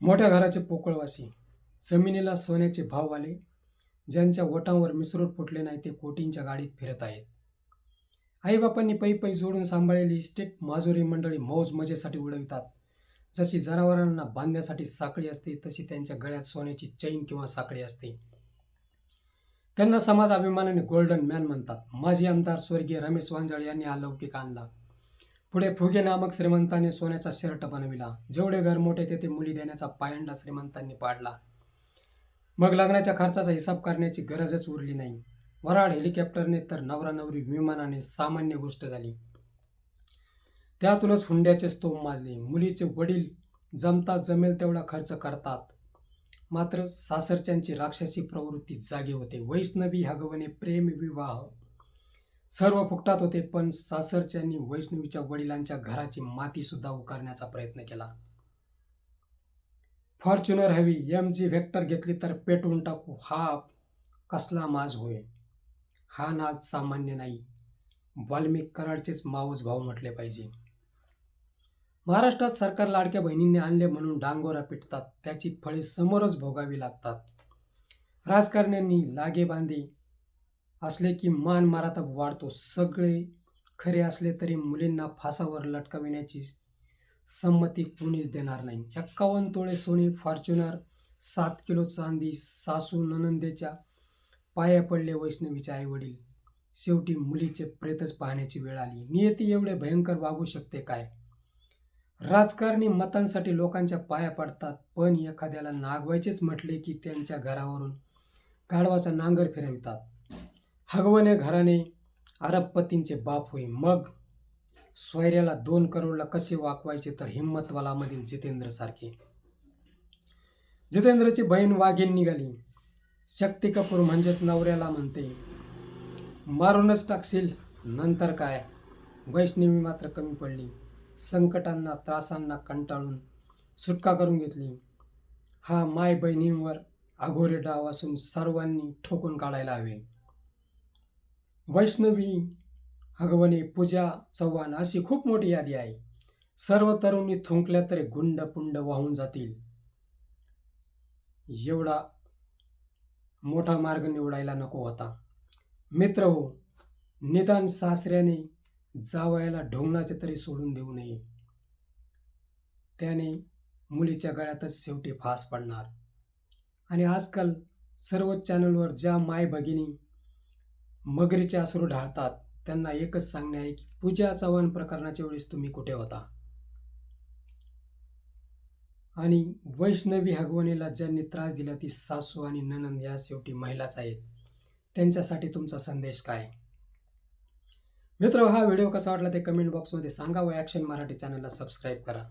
मोठ्या घराचे पोकळवासी जमिनीला सोन्याचे भाव आले ज्यांच्या ओटांवर मिसरूट फुटले नाही ते कोटींच्या गाडीत फिरत आहेत. आईबापांनी पै पै जोडून सांभाळलेली इस्टेट माजुरी मंडळी मौज मजेसाठी उडवितात. जशी जनावरांना बांधण्यासाठी साखळी असते तशी त्यांच्या गळ्यात सोन्याची चैन किंवा साखळी असते. त्यांना समाज अभिमानाने गोल्डन मॅन म्हणतात. माजी आमदार स्वर्गीय रमेश वांजाळे यांनी हा लौकिक आणला. पुढे फुगे नामक श्रीमंताने सोन्याचा शर्ट बनविला. जेवढे घर मोठे तेथे मुली देण्याचा पायंडा श्रीमंतांनी पाडला. मग लग्नाच्या खर्चाचा हिसाब करण्याची गरजच उरली नाही. वराड हेलिकॉप्टरने तर नवरा नवरी विमानाने सामान्य गोष्ट झाली. त्यातूनच हुंड्याचे स्तोम माजले. मुलीचे वडील जमता जमेल तेवढा खर्च करतात. मात्र सासरच्यांची राक्षसी प्रवृत्ती जागी होते. वैष्णवी हगवणे प्रेम विवाह सर्व फुकटात होते पण सासरच्यांनी वैष्णवीच्या वडिलांच्या घराची माती सुद्धा उकारण्याचा प्रयत्न केला. फॉर्च्युनर हवी एम जी व्हेक्टर घेतली तर पेटवून टाकू. हा कसला माज होय? हा नाच सामान्य नाही. वाल्मिक कराडचेच माऊस भाऊ म्हटले पाहिजे. महाराष्ट्रात सरकार लाडक्या बहिणींनी आणले म्हणून डांगोरा पिटतात. त्याची फळे समोरच भोगावी लागतात. राजकारण्यांनी लागे बांधी. असले की मान माराता वाढतो. सगळे खरे असले तरी मुलींना फासावर लटकविण्याची संमती कुणीच देणार नाही. एक्कावन्न तोळे सोने फॉर्च्युनर सात किलो चांदी सासू ननंदेच्या पाया पडले वैष्णवीचे आईवडील. शेवटी मुलीचे प्रेतच पाहण्याची वेळ आली. नियती एवढे भयंकर वागू शकते काय? राजकारणी मतांसाठी लोकांच्या पाया पडतात पण एखाद्याला नागवायचेच म्हटले की त्यांच्या घरावरून गाढवाचा नांगर फिरवितात. हगवणे घराने अरबपतींचे बाप होई. मग स्वैर्याला दोन करोडला कसे वाकवायचे तर हिंमतवालामधील जितेंद्र सारखे. जितेंद्रची बहीण वाघीण निघाली. शक्ती कपूर म्हणजेच नवऱ्याला म्हणते मारूनच टाकशील नंतर काय? वैष्णवी मात्र कमी पडली. संकटांना त्रासांना कंटाळून सुटका करून घेतली. हा माय बहिणींवर अघोरे डाव असून सर्वांनी ठोकून काढायला हवे. वैष्णवी हगवणे पूजा चव्हाण अशी खूप मोठी यादी आहे. सर्व तरुणी थुंकल्या तरी गुंड पुंड वाहून जातील. एवढा मोठा मार्ग निवडायला नको होता. मित्र हो निदान सासऱ्याने जावयाला ढोंगणाचे तरी सोडून देऊ नये. त्याने मुलीच्या गळ्यातच शेवटी फास पडणार. आणि आजकाल सर्वच चॅनलवर ज्या माय भगिनी मगरीचे अश्रू ढाळतात. त्यांना एकच सांगणे आहे की पूजा चव्हाण प्रकरणाच्या वेळेस तुम्ही कुठे होता? आणि वैष्णवी हगवणीला ज्यांनी त्रास दिला ती सासू आणि ननंद या शेवटी महिलाच आहेत. त्यांच्यासाठी तुमचा संदेश काय? मित्र हा व्हिडिओ कसा वाटला ते कमेंट बॉक्समध्ये सांगा व ॲक्शन मराठी चॅनलला सबस्क्राईब करा.